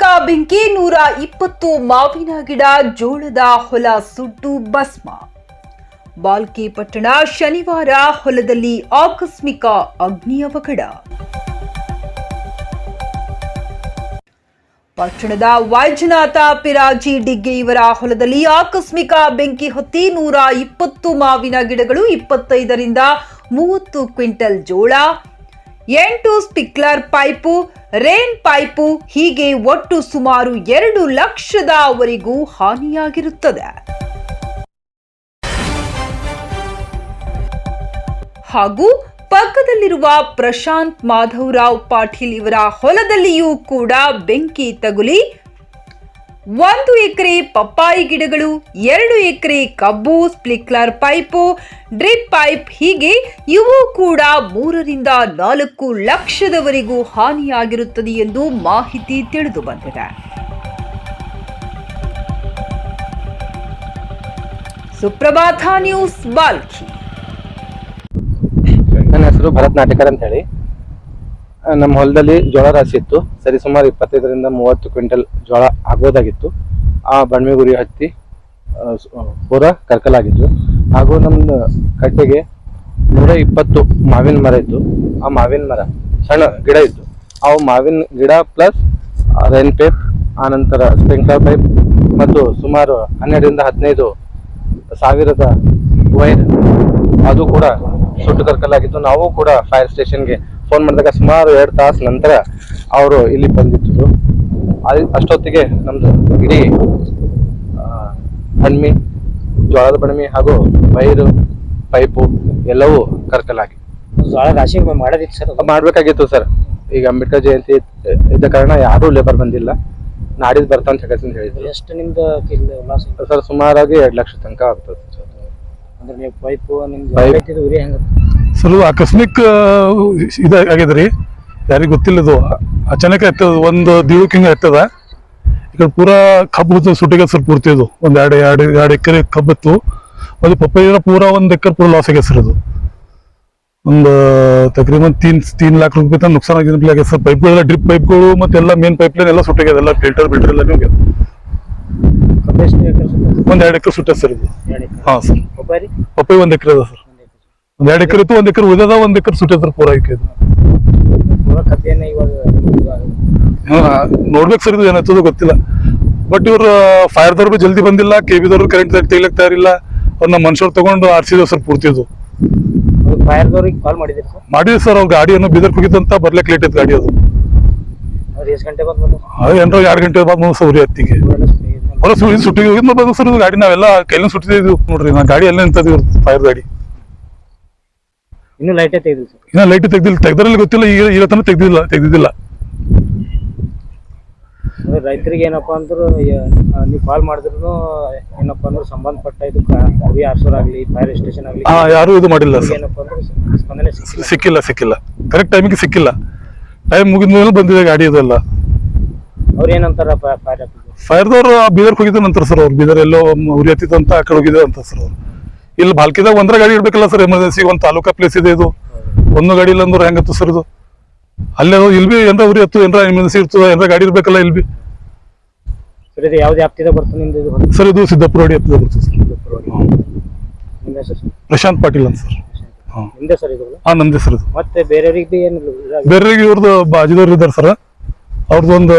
ಆಕಸ್ಮಿಕ ಬೆಂಕಿ ನೂರ ಇಪ್ಪತ್ತು ಮಾವಿನ ಗಿಡ, ಜೋಳದ ಹೊಲ ಸುಟ್ಟು ಭಸ್ಮ. ಬಾಲ್ಕಿ ಪಟ್ಟಣ ಶನಿವಾರ ಹೊಲದಲ್ಲಿ ಆಕಸ್ಮಿಕ ಅಗ್ನಿ ಅವಘಡ. ಪಟ್ಟಣದ ವೈಜನಾಥ ಪಿರಾಜಿ ಡಿಗ್ಗೆ ಇವರ ಹೊಲದಲ್ಲಿ ಆಕಸ್ಮಿಕ ಬೆಂಕಿ ಹೊತ್ತಿ ನೂರ ಇಪ್ಪತ್ತು ಮಾವಿನ ಗಿಡಗಳು, ಇಪ್ಪತ್ತೈದರಿಂದ ಮೂವತ್ತು ಕ್ವಿಂಟಲ್ ಜೋಳ ಎಂಟು ಸ್ಪಿಕ್ಲರ್ ಪೈಪು, ರೇನ್ ಪೈಪು ಹೀಗೆ ಒಟ್ಟು ಸುಮಾರು ಎರಡು ಲಕ್ಷದವರೆಗೂ ಹಾನಿಯಾಗಿರುತ್ತದೆ. ಹಾಗೂ ಪಕ್ಕದಲ್ಲಿರುವ ಪ್ರಶಾಂತ್ ಮಾಧವರಾವ್ ಪಾಟೀಲ್ ಇವರ ಹೊಲದಲ್ಲಿಯೂ ಕೂಡ ಬೆಂಕಿ ತಗುಲಿ ಒಂದು ಎಕರೆ ಪಪ್ಪಾಯಿ ಗಿಡಗಳು, ಎರಡು ಎಕರೆ ಕಬ್ಬು, ಸ್ಪ್ಲಿಕ್ಲರ್ ಪೈಪು, ಡ್ರಿಪ್ ಪೈಪ್ ಹೀಗೆ ಇವು ಕೂಡ ಮೂರರಿಂದ ನಾಲ್ಕು ಲಕ್ಷದವರೆಗೂ ಹಾನಿಯಾಗಿರುತ್ತದೆ ಎಂದು ಮಾಹಿತಿ ತಿಳಿದು ಬಂದಿದೆ. ಸುಪ್ರಭಾತ ನ್ಯೂಸ್ ಬಾಲ್ಕಿ. ನನ್ನ ಹೆಸರು ಭರತ್ ಅಂತ ಹೇಳಿ ನಮ್ಮ ಹೊಲದಲ್ಲಿ ಜೋಳ ರಾಶಿ ಇತ್ತು. ಸರಿ, ಸುಮಾರು ಇಪ್ಪತ್ತೈದರಿಂದ ಮೂವತ್ತು ಕ್ವಿಂಟಲ್ ಜೋಳ ಆಗೋದಾಗಿತ್ತು ಆ ಬಣ್ಮೆ ಗುರಿ ಹತ್ತಿ ಪೂರ ಕರ್ಕಲಾಗಿದ್ದು ಹಾಗೂ ನಮ್ಮ ಕಟ್ಟೆಗೆ ನೂರ ಇಪ್ಪತ್ತು ಮಾವಿನ ಮರ ಇತ್ತು. ಆ ಮಾವಿನ ಮರ, ಸಣ್ಣ ಗಿಡ ಇತ್ತು. ಆ ಮಾವಿನ ಗಿಡ ಪ್ಲಸ್ ರೈನ್ ಪೈಪ್ ಆನಂತರ ಸ್ಪ್ರಿಂಕ್ಲರ್ ಪೈಪ್ ಮತ್ತು ಸುಮಾರು ಹನ್ನೆರಡರಿಂದ ಹದಿನೈದು ಸಾವಿರದ ವೈರ್ ಅದು ಕೂಡ ಸುಟ್ಟು ಕರ್ಕಲಾಗಿತ್ತು. ನಾವು ಕೂಡ ಫೈರ್ ಸ್ಟೇಷನ್ಗೆ ಫೋನ್ ಮಾಡಿದಾಗ ಸುಮಾರು ಎರಡು ತಾಸು ನಂತರ ಅವರು ಇಲ್ಲಿ ಬಂದಿದ್ದರು. ಅಷ್ಟೊತ್ತಿಗೆ ನಮ್ದು ಇಡೀ ಬಣ್ಮಿ ಜೋಳದ ಬಣ್ಮಿ ಹಾಗೂ ವೈರು ಪೈಪು ಎಲ್ಲವೂ ಕರ್ಕಲಾಗಿ ರಾಶಿ ಮಾಡೋದಿತ್ತು ಸರ್ ಮಾಡಬೇಕಾಗಿತ್ತು ಸರ್. ಈಗ ಅಂಬೇಡ್ಕರ್ ಜಯಂತಿ ಇದ್ದ ಕಾರಣ ಯಾರೂ ಲೇಬರ್ ಬಂದಿಲ್ಲ. ನಾಡಿದ್ದು ಬರ್ತಾ ಅಂತ ಹೇಳಿ ಹೇಳಿದ್ರು. ಎಷ್ಟು ನಿಮ್ದು ಸರ್ ಸುಮಾರಾಗಿ ಎರಡು ಲಕ್ಷ ತನಕ ಆಗ್ತದೆ ಸರ್. ಅಂದ್ರೆ ನೀವು ಪೈಪು ನಿಮ್ದು ಇದು ಆಕಸ್ಮಿಕ್ ಇದು ಆಗ್ಯದ ರೀ ಯಾರಿಗೂ ಗೊತ್ತಿಲ್ಲ ಇದು ಅಚಾನಕ್ ಎತ್ತದ ಒಂದು ದಿವಕ್ಕೆ ಹಿಂಗೆ ಎತ್ತದ. ಈಗ ಪೂರಾ ಕಬ್ಬು ಸುಟ್ಟಿಗೆ ಸರ್ ಪೂರ್ತಿ ಇದು. ಒಂದು ಎರಡು ಎರಡು ಎರಡು ಎಕರೆ ಕಬ್ಬಿತ್ತು ಅದು ಪಪ್ಪಾಯ ಪೂರಾ ಒಂದು ಎಕರೆ ಪೂರ ಲಾಸ್ ಆಗ್ಯದ ಸರ್ ಇದು ಒಂದು ತಕ್ರೀಬನ್ ತೀನ್ ತೀನ್ ಲಾಕ್ ರೂಪಾಯಿ ತನಕ ನುಕ್ಸಾನ್ ಆಗಿದೆ ಆಗ್ಯದ ಸರ್ ಪೈಪ್ಗಳೆಲ್ಲ ಡ್ರಿಪ್ ಪೈಪ್ಗಳು ಮತ್ತೆಲ್ಲ ಮೇನ್ ಪೈಪ್ ಲೈನ್ ಎಲ್ಲ ಸುಟ್ಟಾಗ್ಯದ ಎಲ್ಲ ಫಿಲ್ಟರ್ ಬಿಲ್ಟರ್ ಎಲ್ಲ ಹೋಗ್ಯದ ಒಂದು ಎರಡು ಎಕರೆ ಸುಟ್ಟ ಸರ್ ಇದು ಹಾ ಸರ್. ಪಪ್ಪಾಯಿ? ಪಪ್ಪಾಯಿ ಒಂದು ಎಕರೆ ಅದ ಸರ್. ಒಂದ್ ಎರಡು ಎಕರೆ ಇತ್ತು ಒಂದ್ ಎಕರೆ ಉಳಿದದ ಒಂದ್ ಎಕರೆ ಸುಟ್ಟದ ಪೂರಾ ಐಕೆ ಇವಾಗ ನೋಡ್ಬೇಕು ಸರ್ ಇದು ಏನಾಗ್ತದೋ ಗೊತ್ತಿಲ್ಲ. ಬಟ್ ಇವ್ರು ಫೈರ್ದವ್ರು ಬಿ ಜಲ್ದಿ ಬಂದಿಲ್ಲ ಕೆ ಬಿದವ್ರು ಕರೆಂಟ್ ತೆಗಿಲಕ್ ತಯಾರಿಲ್ಲ. ಅವ್ರ ನಮ್ಮ ಮನುಷ್ಯರು ತಗೊಂಡು ಆರ್ಸಿದ್ರು ಸರ್ ಪೂರ್ತಿ ಇದು. ಅದು ಫೈರ್ದವ್ರಿಗೆ ಕಾಲ್ ಮಾಡಿದಿರಿ ಸರ್? ಅವ್ರ ಸರ್ ಅವ್ರ ಗಾಡಿಯನ್ನು ಬೀದರ್ ಹೋಗಿತ್ತಂತ ಬರ್ಲಿಕ್ಕೆ ಲೇಟ್ ಇತ್ತು ಗಾಡಿ ಅದು. ಅವ್ರು ಎಷ್ಟು ಗಂಟೆ ಬಂದು ಏನಾರ ಎರಡು ಗಂಟೆ ಬಾದ್ ಮುಂದೆ ಸೌರಿ ಹತ್ತಿಗೆ. ಹೊರ ಸುಟ್ಟಿಗೆ ಹೋಗಿದ್ ಬಂದು ಸರ್ ಗಾಡಿ ನಾವೆಲ್ಲ ಕೈಲಿಂದ ಸುಟ್ಟಿದ್ದೀವಿ ನೋಡ್ರಿ ನಾ ಗಾಡಿ ಎಲ್ಲ ನಿಂತದ ಫೈರ್ ಗಾಡಿ. ಇನ್ನೂ ಲೈಟೇ ತೆಗೆದಿಲ್ಲ ಸರ್. ಇನ್ನ ಲೈಟ್ ತೆಗ್ದಿಲ್ಲ. ತೆಗ್ದ್ರಲ್ಲಿ ಗೊತ್ತಿಲ್ಲ ಈಗ ಈಗ ತನಕ ತೆಗ್ದಿಲ್ಲ ತೆಗ್ದಿದ್ದಿಲ್ಲ. ಅಂದ್ರೆ ರೈತರಿಗೆ ಏನಪ್ಪಾ ಅಂದ್ರು ನೀವು ಕಾಲ್ ಮಾಡಿದ್ರು ಏನಪ್ಪಾ ಅಂದ್ರೆ ಸಂಬಂಧಪಟ್ಟ ಇದಕ್ಕೆ ಆರ್ಸೋರ್ ಆಗ್ಲಿ ಫೈರ್ ಸ್ಟೇಷನ್ ಆಗಲಿ ಆ, ಯಾರು ಇದು ಮಾಡಿಲ್ಲ ಸರ್. ಏನಪ್ಪಾ ಅಂದ್ರೆ ಸ್ಪಂದನೆ ಸಿಕ್ಕಿಲ್ಲ. ಸಿಕ್ಕಿಲ್ಲ ಸಿಕ್ಕಿಲ್ಲ. ಕರೆಕ್ಟ್ ಟೈಮಿಗೆ ಸಿಕ್ಕಿಲ್ಲ. ಟೈಮ್ ಮುಗಿದ ಮೇಲೆ ಬಂದಿದೆ ಗಾಡಿ ಇದೆಲ್ಲ ಅವ್ರು ಏನಂತಾರ ಫೈರ್ ಫೈರ್ದವ್ರು ಬೀದರ್ ಹೋಗಿದ್ದ ನಂತರ ಸರ್ ಅವ್ರು. ಬೀದರ್ ಎಲ್ಲೋ ಉರಿ ಹತ್ತಿದಂತ ಆ ಕಡೆ ಅಂತ ಸರ್ ಅವ್ರು. ಇಲ್ಲಿ ಬಾಲ್ಕಿದಾಗ ಒಂದ್ರ ಗಾಡಿ ಇಡ್ಬೇಕಲ್ಲ ಸರ್ ಎಮರ್ಜೆನ್ಸಿ ಒಂದು ತಾಲೂಕಾ ಪ್ಲೇಸ್ ಇದೆ ಇದು. ಒಂದು ಗಾಡಿ ಇಲ್ಲ ಅಂದ್ರೆ ಹೆಂಗತ್ತು ಸರ್ ಇದು? ಅಲ್ಲೇ ಇಲ್ಲಿ ಬಿ ಏನಾರ ಉರಿ ಹತ್ತು ಏನಾರ ಎಮರ್ಜೆನ್ಸಿ ಇರ್ತದ ಏನಾರ ಗಾಡಿ ಇರ್ಬೇಕಲ್ಲ ಇಲ್ಲಿ ಬಿ. ಸರ್ ಇದು ಯಾವ್ದು ಆಪ್ತಿದೆ ಬರ್ತದೆ ನಿಮ್ದು ಇದು? ಹೊರಗೆ ಸರ್ ಇದು ಸಿದ್ದಾಪುರ ಗಾಡಿ ಹತ್ತಿದ ಬರ್ತದೆ ಸರ್. ನಿಮ್ಮ ಹೆಸರು ಸರ್? ಪ್ರಶಾಂತ್ ಪಾಟೀಲ್ ಅಂತ ಸರ್. ನಿಮ್ದೇ ಸರ್ ಇದು? ಹಾಂ ನಂದೇ ಸರ್ ಇದು. ಮತ್ತೆ ಬೇರೆಯವ್ರಿಗೆ ಬಿ ಬೇರೆ ಇವ್ರದ್ದು ಬಾಜಿದವ್ರು ಇದ್ದಾರೆ ಸರ್. ಅವ್ರದ್ದು ಒಂದು